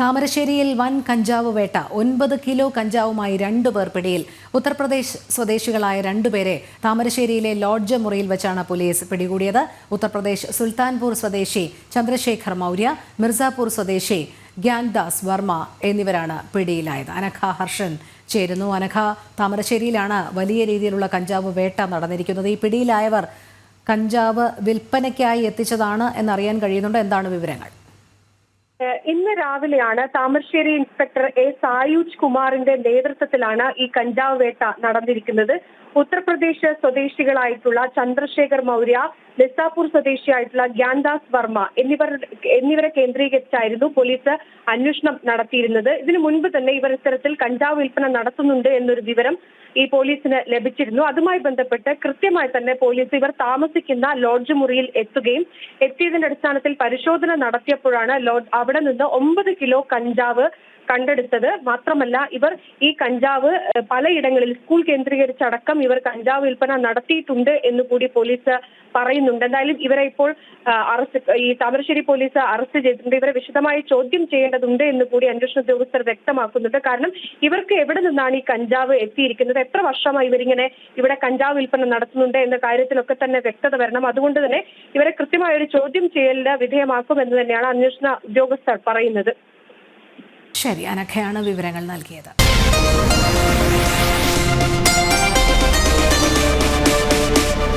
താമരശ്ശേരിയിൽ വൻ കഞ്ചാവ് വേട്ട. ഒൻപത് കിലോ കഞ്ചാവുമായി രണ്ടു പേർ പിടിയിൽ. ഉത്തർപ്രദേശ് സ്വദേശികളായ രണ്ടുപേരെ താമരശ്ശേരിയിലെ ലോഡ്ജ് മുറിയിൽ വെച്ചാണ് പോലീസ് പിടികൂടിയത്. ഉത്തർപ്രദേശ് സുൽത്താൻപൂർ സ്വദേശി ചന്ദ്രശേഖർ മൗര്യ മിർസാപൂർ സ്വദേശി ഗ്യാൻദാസ് വർമ്മ എന്നിവരാണ് പിടിയിലായത്. അനഘ ഹർഷൻ ചേരുന്നു. അനഘ താമരശ്ശേരിയിലാണ് വലിയ രീതിയിലുള്ള കഞ്ചാവ് വേട്ട നടന്നിരിക്കുന്നത്. ഈ പിടിയിലായവർ കഞ്ചാവ് വിൽപ്പനയ്ക്കായി എത്തിച്ചതാണ് എന്നറിയാൻ കഴിയുന്നുണ്ട്. എന്താണ് വിവരങ്ങൾ? ഇന്ന് രാവിലെയാണ് താമരശ്ശേരി ഇൻസ്പെക്ടർ എ സായൂജ് കുമാറിന്റെ നേതൃത്വത്തിലാണ് ഈ കഞ്ചാവ് വേട്ട നടന്നിരിക്കുന്നത്. ഉത്തർപ്രദേശ് സ്വദേശികളായിട്ടുള്ള ചന്ദ്രശേഖർ മൗര്യ ലിസാപൂർ സ്വദേശിയായിട്ടുള്ള ഗ്യാൻദാസ് വർമ്മ എന്നിവർ എന്നിവരെ കേന്ദ്രീകരിച്ചായിരുന്നു പോലീസ് അന്വേഷണം നടത്തിയിരുന്നത്. ഇതിനു മുൻപ് തന്നെ ഇവർ ഇത്തരത്തിൽ കഞ്ചാവ് വിൽപ്പന നടത്തുന്നുണ്ട് എന്നൊരു വിവരം ഈ പോലീസിന് ലഭിച്ചിരുന്നു. അതുമായി ബന്ധപ്പെട്ട് കൃത്യമായി തന്നെ പോലീസ് ഇവർ താമസിക്കുന്ന ലോഡ്ജ് മുറിയിൽ എത്തുകയും എത്തിയതിന്റെ അടിസ്ഥാനത്തിൽ പരിശോധന നടത്തിയപ്പോഴാണ് ലോഡ്ജ് അവിടെ നിന്ന് ഒമ്പത് കിലോ കഞ്ചാവ് കണ്ടെടുത്തത് മാത്രമല്ല ഇവർ ഈ കഞ്ചാവ് പലയിടങ്ങളിൽ സ്കൂൾ കേന്ദ്രീകരിച്ചടക്കം ഇവർ കഞ്ചാവ് വിൽപ്പന നടത്തിയിട്ടുണ്ട് എന്ന് കൂടി പോലീസ് പറയുന്നുണ്ട്. എന്തായാലും ഇവരെ ഇപ്പോൾ അറസ്റ്റ് ഈ താമരശ്ശേരി പോലീസ് അറസ്റ്റ് ചെയ്തിട്ടുണ്ട്. ഇവരെ വിശദമായി ചോദ്യം ചെയ്യേണ്ടതുണ്ട് എന്ന് കൂടി അന്വേഷണ ഉദ്യോഗസ്ഥർ വ്യക്തമാക്കുന്നുണ്ട്. കാരണം ഇവർക്ക് എവിടെ നിന്നാണ് ഈ കഞ്ചാവ് എത്തിയിരിക്കുന്നത്? എത്ര വർഷമായി ഇവരിങ്ങനെ ഇവിടെ കഞ്ചാവ് വിൽപ്പന നടത്തുന്നുണ്ട് എന്ന കാര്യത്തിലൊക്കെ തന്നെ വ്യക്തത വരണം. അതുകൊണ്ട് തന്നെ ഇവരെ കൃത്യമായ ഒരു ചോദ്യം ചെയ്യലിന് വിധേയമാക്കും എന്ന് തന്നെയാണ് അന്വേഷണ ഉദ്യോഗസ്ഥർ പറയുന്നത്. ശരി അനഖയാണ് വിവരങ്ങൾ നൽകിയത്.